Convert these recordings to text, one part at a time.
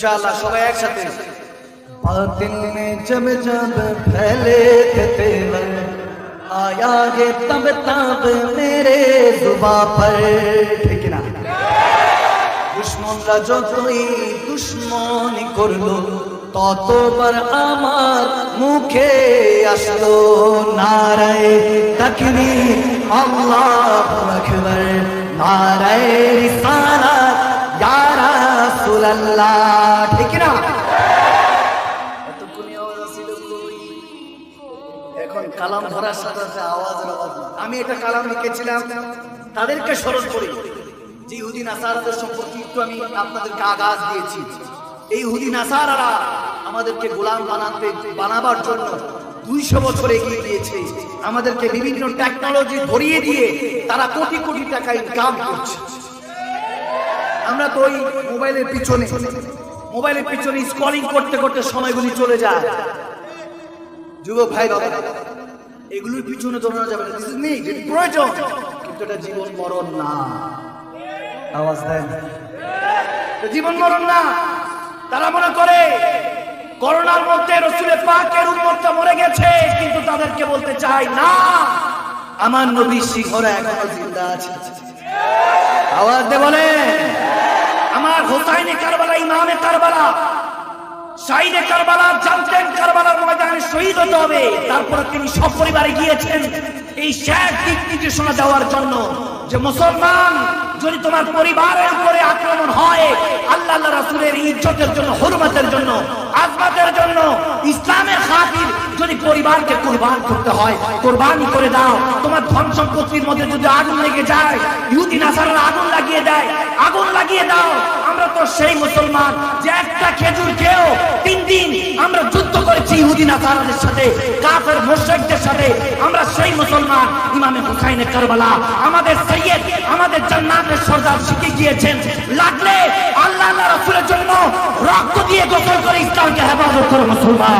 ইনশাআল্লাহ সবাই একসাথে बातिल में जब जब फैले थे तेवर आया ये तब तब मेरे जुबा पर ठीक ना দুশ্মনরা যতই দুশ্মনী করলো ততবার আমার মুখে আসলো নারায় তাকবি আল্লাহ আকবার নারায় রিসালাত ইয়া আমি এটা কালাম লিখেছিলাম, তাদেরকে স্মরণ করি। যে সম্পর্কে একটু আমি আপনাদেরকে আগাজ দিয়েছি। এই ইহুদি আমাদেরকে গোলাম বানাতে, বানাবার জন্য দুইশো বছর এগিয়ে দিয়েছে আমাদেরকে বিভিন্ন টেকনোলজি ধরিয়ে দিয়ে তারা কোটি কোটি টাকা ইনকাম করছে। আমরা তো ওই মোবাইলের পিছনে মোবাইলের পিছনে স্ক্রলিং করতে করতে সময়গুলি চলে যায়। যুবক ভাই এগুলোর পিছনে দৌড়ানো যাবে না। দিস ইজ প্রয়োজন। কিন্তু এটা জীবন মরণ না। আওয়াজ দেন। জীবন মরণ না। তারা মনে করে, করোনার মধ্যে রসুলের পাকের উন্মতটা মরে গেছে, কিন্তু তাদেরকে বলতে চাই, না, আমার নবী সিংহরা এখনও জিন্দা আছে। আওয়াজ দে বলে হোসাইনে কারবালা, ইমামে কারবালা। কারবালা কারবালার ময়দানে শহীদ হতে হবে। তারপরে তিনি সপরিবারে গিয়েছেন এই শেষ দিক নির্দেশনা দেওয়ার জন্য যে মুসলমান যদি তোমার পরিবারের উপরে আক্রমণ হয় আল্লাহ আল্লাহ রাসূলের ইজ্জতের জন্য হরমতের জন্য আজমাতের জন্য ইসলামের খাতির যদি পরিবারকে কুরবান করতে হয়। কোরবানি করে দাও। তোমার ধন সম্পত্তির মধ্যে যদি আগুন লেগে যায়, ইহুদি নাসারারা আগুন লাগিয়ে দেয়। আগুন লাগিয়ে দাও। আমরা তো সেই মুসলমান যে একটা খেজুর খেয়েও তিন দিন আমরা যুদ্ধ করেছি ইহুদি নাসারাদের সাথে, কাফের মুশরিকদের সাথে। আমরা সেই মুসলমান ইমামে হুসাইনে কারবালা। আমাদের সৈয়দ, আমাদের জান্নাতের সর্দার শিখে গিয়েছেন। লাগলে আল্লাহ রাসূলের জন্য রক্ত দিয়ে গোসল করে ইসলামকে হেফাজত করো মুসলমান।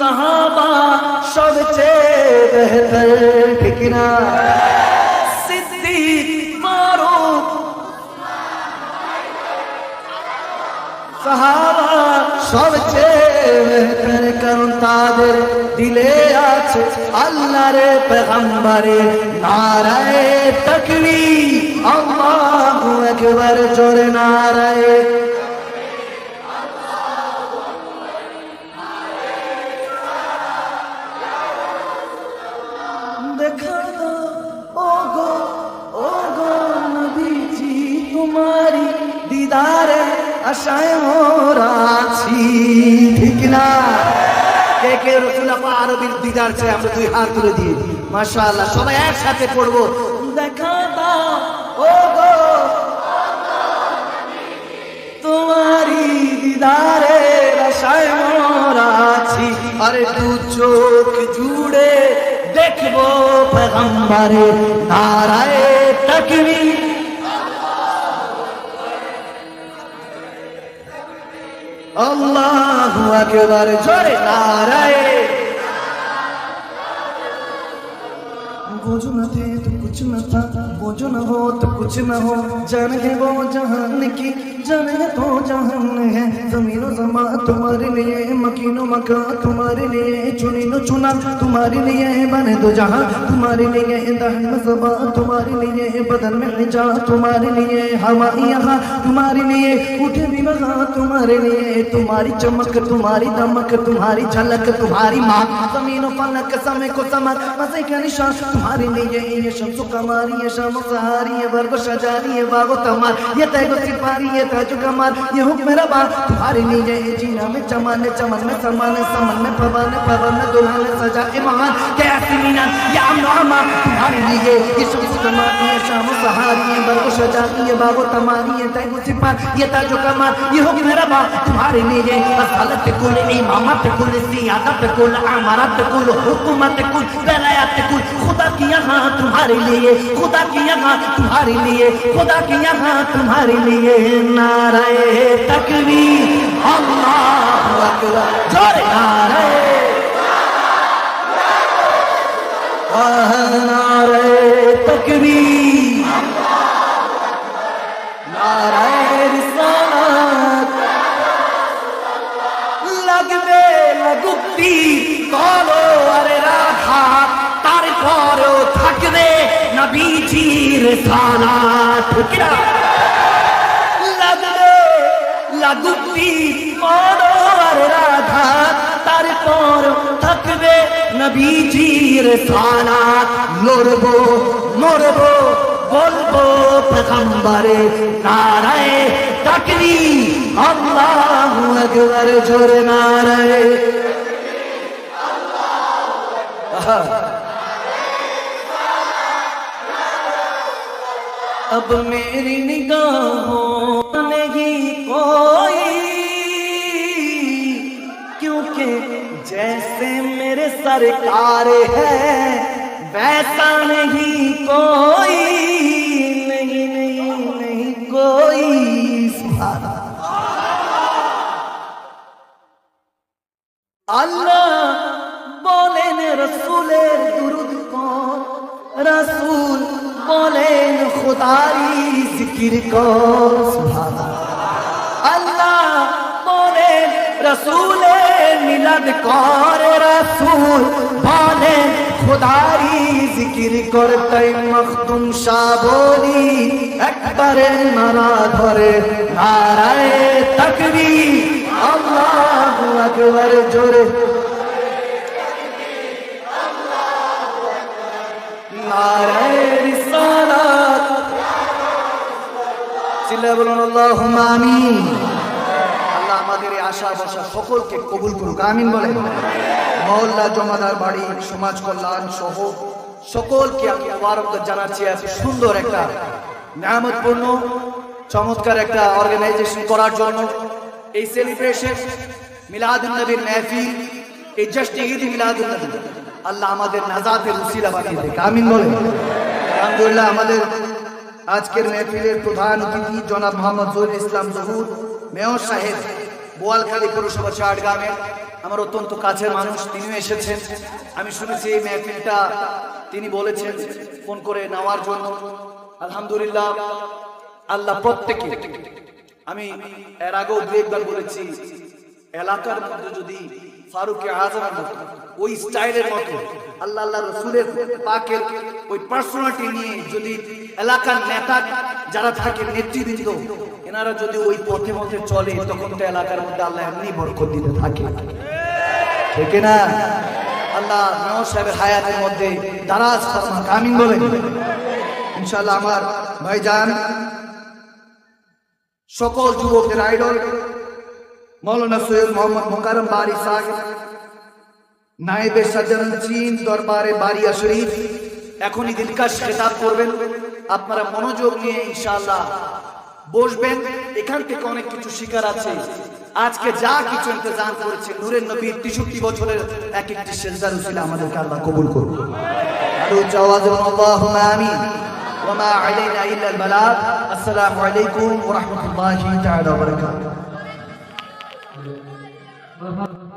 সাহাবা সবচেয়ে বেহতর ঠিক না সিদ্দিক ফারুক। সাহাবা সবচেয়ে বেহতর, কারণ তাদের দিলে আছে আল্লাহর পেগম্বরে নারায়ে তাকবীর। আল্লাহু আকবার, জোরে নারায়ে আশায় মোরা আছি, ঠিক না? আরবির দিদার চাই আমরা দুই হাত তুলে দিই। মাশাআল্লাহ, সবাই একসাথে পড়ব। দেখা ও গো তোমারি দিদারে আশায় মোরা আছি। আরে দু চোখ জুড়ে দেখব পেগম্বরে, নারায়ে তাকবীর। আল্লাহ আকবার জোরে নারায়ে। বোঝো না তে তো কুছ না থা বোঝো बोझ न हो तो कुछ न हो। जान है वो जहान की, जान है तो जहान है। जमीनो जमा तुम्हारे लिए, मकीनो मका तुम्हारे लिए। चुनी नो चुना तुम्हारे लिए बने दो जहाँ तुम्हारे लिए दहन में तुम्हारे लिए, बदन में हिजा तुम्हारे लिए। हवा यहाँ तुम्हारे लिए, उठे भी वहाँ तुम्हारे लिए। तुम्हारी चमक, तुम्हारी दमक, तुम्हारी झलक, तुम्हारी माँ। जमीनो फलक समय को समर मज़े का निशान? तुम्हारे लिए ये शम्स कमारी ये शाम सहारी ये वर्ग शजारी तमार ये तैगो ये ताजो कमार ये हुक्म रबा तुम्हारे लिए ये जीना में चमन चमन में समान समन में पवन पवन में सजा ए महान। क्या सिमीना या अमना तुम्हारे लिए ये शम्स कमारी ये शाम सहारी ये वर्ग शजारी ये बागो तमारी सिपार ये ताजो कमार ये हुक्म रबा तुम्हारे लिए असलत कुल, इमामत कुल, सियादत कुल अमरत कुल, हुकूमत कुल, वलायत कुल। खुदा की यहाँ तुम्हारे लिए खुदा की यहाँ तुम्हारे लिए खुदा की यहाँ तुम्हारे लिए नाराए तकबीर अल्लाहु अकबर जोरे नाराए आह, नाराए নবীজির সালাত ঠিক না লাগবে বলো আরে রাধা, তারপর থাকবে নবীজির সালাত লড়বো, মরবো, বলব পেগম্বরে নারায় তাকবি আল্লাহু আকবার, জোরে নারায়। अब मेरी निगाहों नहीं कोई। क्योंकि जैसे मेरे सरकार है, वैसा नहीं कोई। नहीं नहीं नहीं कोई अल्लाह बोले ने रसूल दुरुद को, रसूल বলেন খোদারি জিকির কর। আল্লাহ বলেন রসুলের মিলাদ কর, রসুল বলেন, খোদারি জিকির করতে মখতুম শাহ একবারে মারা ধরে নারায় তকবীর, আল্লাহু আকবার, জোরে নারায় চিল্লা বলুন, আল্লাহুম্মা আমিন। আল্লাহ আমাদের এই আশা বসা সকলকে কবুল করুক, আমিন বলেন। মহল্লা, জমাদার বাড়ি, সমাজ কল্যাণ সহ সকলকে আমি মুবারক জানাচ্ছি। এত সুন্দর একটা, নিয়ামতপূর্ণ, চমৎকার একটা অর্গানাইজেশন করার জন্য এই সেলিব্রেশন মিলাদুন নবীর মেহফিল, এই জাস্ট ঈদ মিলাদুন নবী। আল্লাহ আমাদের নাজাতের উসিলা বানিয়ে দেখ, আমিন বলেন। আলহামদুলিল্লাহ, আমাদের আজকের মেহফিলের প্রধান অতিথি জনাব মোহাম্মদ জহুর ইসলাম জহুর, মেয়র সাহেব, বোয়ালখালী পৌরসভা চাটগ্রামের আমার অত্যন্ত কাছের মানুষ, তিনিও এসেছেন। আমি শুনেছি এই মেহফিলটা তিনি বলেছেন ফোন করে নেওয়ার জন্য। আলহামদুলিল্লাহ, আল্লাহ প্রত্যেকে, আমি এর আগেও দু একবার বলেছি, এলাকার মধ্যে যদি ফারুক আজমের মতো ওই স্টাইলের মতো। আল্লাহ আল্লাহ রসুলের পাকের ওই পার্সোনালিটি নিয়ে যদি এলাকার নেতা যারা থাকে নেতৃবৃন্দ, এনারা যদি ওই পথে পথে চলে, তখন তো এলাকার মধ্যে আল্লাহ এমনি বরকত দিতে থাকে। ঠিক না? আল্লাহ মেয়র সাহেবের হায়াতের মধ্যে দারাজ ফরমান কামিন বলেন। ইনশাআল্লাহ আমার ভাইজান, সকল যুবকদের আইডল মৌলানা সৈয়দ মোহাম্মদ মোকারম বাড়ি সাহেব, নায়েবে সাজান চীন দরবারে বারিয়া শরীফ, এখনই দিলকাশ খেতাব করবেন, আপনারা মনোযোগ নিয়ে ইনশাল্লাহ বসবেন। এখান থেকে অনেক কিছু শিকার আছে। আজকে যা কিছু ইন্তজাম করেছে নূরের নবীর তেষট্টি বছরের এক একটি সেজদার ছিল আমাদেরকে আল্লাহ কবুল করবেন আরও জাওয়াজ আল্লাহুম্মা আমিন। ওয়া মা আলাইনা ইল্লা আল বালাগ। আসসালামু আলাইকুম ওয়া Aha.